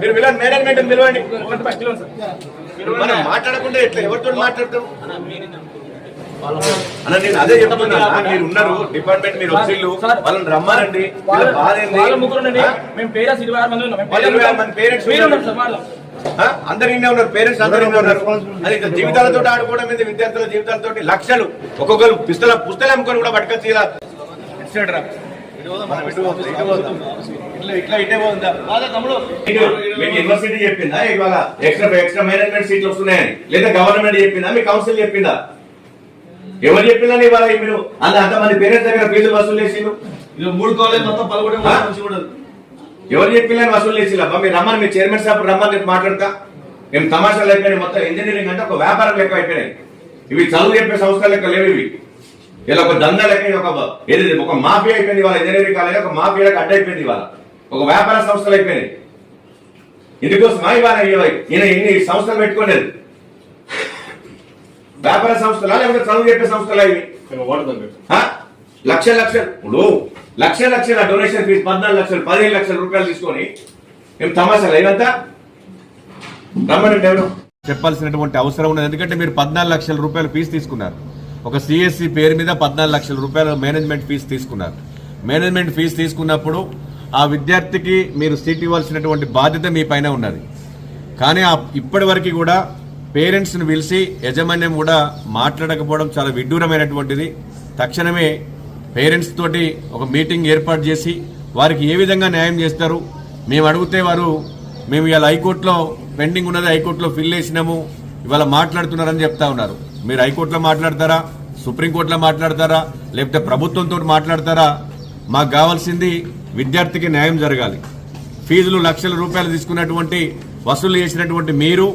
మీరు villain management పిలవండి. మనం మాట్లాడకుండా ఎట్లా? ఎవరితో మాట్లాడతాం? అన్న నేను అదే చెప్తున్నా. మీరు ఉన్నారు డిపార్ట్మెంట్ మీరు వచ్చిళ్ళు సార్. వాళ్ళని రమ్మానండి వాళ్ళ బాధ ఏంది? పేరెంట్స్ ఇరవై ఆరు మంది ఉన్నాం. మంది? అందరు ఇన్నే ఉన్నారు పేరెంట్స్ అందరు ఉన్నారు. అది జీవితాలతో ఆడుకోవడం మీద విద్యార్థుల జీవితాలతో లక్షలు. ఒక్కొక్కరు పుస్తల పుస్తలు అమ్ముకొని కూడా పట్టుకొచ్చి ఇలా మీకు యూనివర్సిటీ చెప్పిందా? ఇవాళ ఎక్స్ట్రా ఎక్స్ట్రా మేనేజ్మెంట్ సీట్లు వస్తున్నాయని. లేదా గవర్నమెంట్ చెప్పిందా? మీ కౌన్సిల్ చెప్పిందా? ఎవరు చెప్పిందని ఇవాళ మీరు? అంత అంతమంది పేరెంట్స్ దగ్గర ఫీజులు వసూలు ఇది మూడు కాలేజ్ మొత్తం ఉండదు. ఎవరు చెప్పిందని వసూలు చేసి అబ్బా మీరు రమ్మని మీ చైర్మన్ సార్ రమ్మని నేను మాట్లాడతా. మేము తమాషాలు అయిపోయినాయి మొత్తం ఇంజనీరింగ్ అంటే ఒక వ్యాపారం లెక్క అయిపోయినాయి. ఇవి చదువు చెప్పే సంస్థల లెక్క లేవు ఇవి. ఇలా ఒక దందా లెక్క ఒక ఏది ఒక మాఫియా అయిపోయింది వాళ్ళ ఇంజనీరింగ్ కాలేజ్ ఒక మాఫియాలకు అడ్డ అయిపోయింది ఇవాళ. ఒక వ్యాపార సంస్థలు అయిపోయినాయి. ఇందుకోసమా ఇవాళ ఇవి- ఈయన ఇన్ని సంస్థలు పెట్టుకునేది? వ్యాపార సంస్థలా లేకపోతే చదువు చెప్పే సంస్థలా ఇవి? లక్ష లక్షలు. ఇప్పుడు లక్ష లక్షల డొనేషన్ ఫీజు పద్నాలుగు లక్షలు పదిహేను లక్షల రూపాయలు తీసుకొని మేము తమాషాలు. ఇదంతా ఎవరు? చెప్పాల్సినటువంటి అవసరం ఉన్నది. ఎందుకంటే మీరు పద్నాలుగు లక్షల రూపాయలు ఫీజు తీసుకున్నారు. ఒక సిఎస్సి పేరు మీద పద్నాలుగు లక్షల రూపాయల మేనేజ్మెంట్ ఫీజు తీసుకున్నారు. మేనేజ్మెంట్ ఫీజు తీసుకున్నప్పుడు ఆ విద్యార్థికి మీరు సీట్ ఇవ్వాల్సినటువంటి బాధ్యత మీ పైన ఉన్నది. కానీ ఇప్పటివరకు ఇప్పటి వరకు కూడా పేరెంట్స్ని పిలిచి యజమాన్యం కూడా మాట్లాడకపోవడం చాలా విడ్డూరమైనటువంటిది. తక్షణమే పేరెంట్స్ తోటి ఒక మీటింగ్ ఏర్పాటు చేసి వారికి ఏ విధంగా న్యాయం చేస్తారు? మేము అడిగితే వారు మేము ఇవాళ హైకోర్టులో పెండింగ్ ఉన్నది హైకోర్టులో ఫిల్ చేసినాము ఇవాళ మాట్లాడుతున్నారని చెప్తా ఉన్నారు. మీరు హైకోర్టులో మాట్లాడతారా? సుప్రీంకోర్టులో మాట్లాడతారా? లేకపోతే ప్రభుత్వంతో మాట్లాడతారా? మాకు కావాల్సింది విద్యార్థికి న్యాయం జరగాలి. ఫీజులు లక్షల రూపాయలు తీసుకున్నటువంటి వసూలు చేసినటువంటి మీరు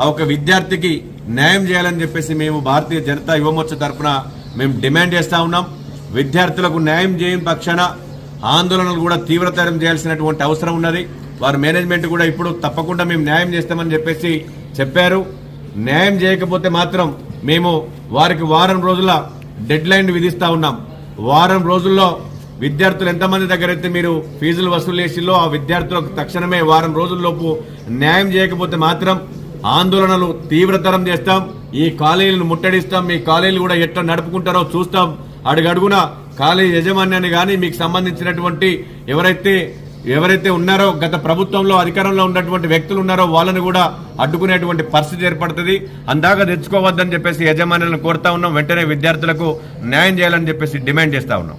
ఆ ఒక విద్యార్థికి న్యాయం చేయాలని చెప్పేసి మేము భారతీయ జనతా యువమోర్చ తరఫున మేము డిమాండ్ చేస్తూ ఉన్నాం. విద్యార్థులకు న్యాయం చేయని పక్షాన ఆందోళనలు కూడా తీవ్రతరం చేయాల్సినటువంటి అవసరం ఉన్నది. వారి మేనేజ్మెంట్ కూడా ఇప్పుడు తప్పకుండా మేము న్యాయం చేస్తామని చెప్పేసి చెప్పారు. న్యాయం చేయకపోతే మాత్రం మేము వారికి వారం రోజుల డెడ్ లైన్ విధిస్తా ఉన్నాం. వారం రోజుల్లో విద్యార్థులు ఎంతమంది దగ్గర అయితే మీరు ఫీజులు వసూలు చేసిలో ఆ విద్యార్థులకు తక్షణమే వారం రోజుల్లోపు న్యాయం చేయకపోతే మాత్రం ఆందోళనలు తీవ్రతరం చేస్తాం. ఈ కాలేజీలను ముట్టడిస్తాం. మీ కాలేజీలు కూడా ఎట్లా నడుపుకుంటారో చూస్తాం. అడుగడుగున కాలేజీ యజమాన్యాన్ని కానీ మీకు సంబంధించినటువంటి ఎవరైతే ఎవరైతే ఉన్నారో గత ప్రభుత్వంలో అధికారంలో ఉన్నటువంటి వ్యక్తులు ఉన్నారో వాళ్ళని కూడా అడ్డుకునేటువంటి పరిస్థితి ఏర్పడుతుంది. అందాక తెచ్చుకోవద్దని చెప్పేసి యజమానులను కోరుతా ఉన్నాం. వెంటనే విద్యార్థులకు న్యాయం చేయాలని చెప్పేసి డిమాండ్ చేస్తా ఉన్నాం.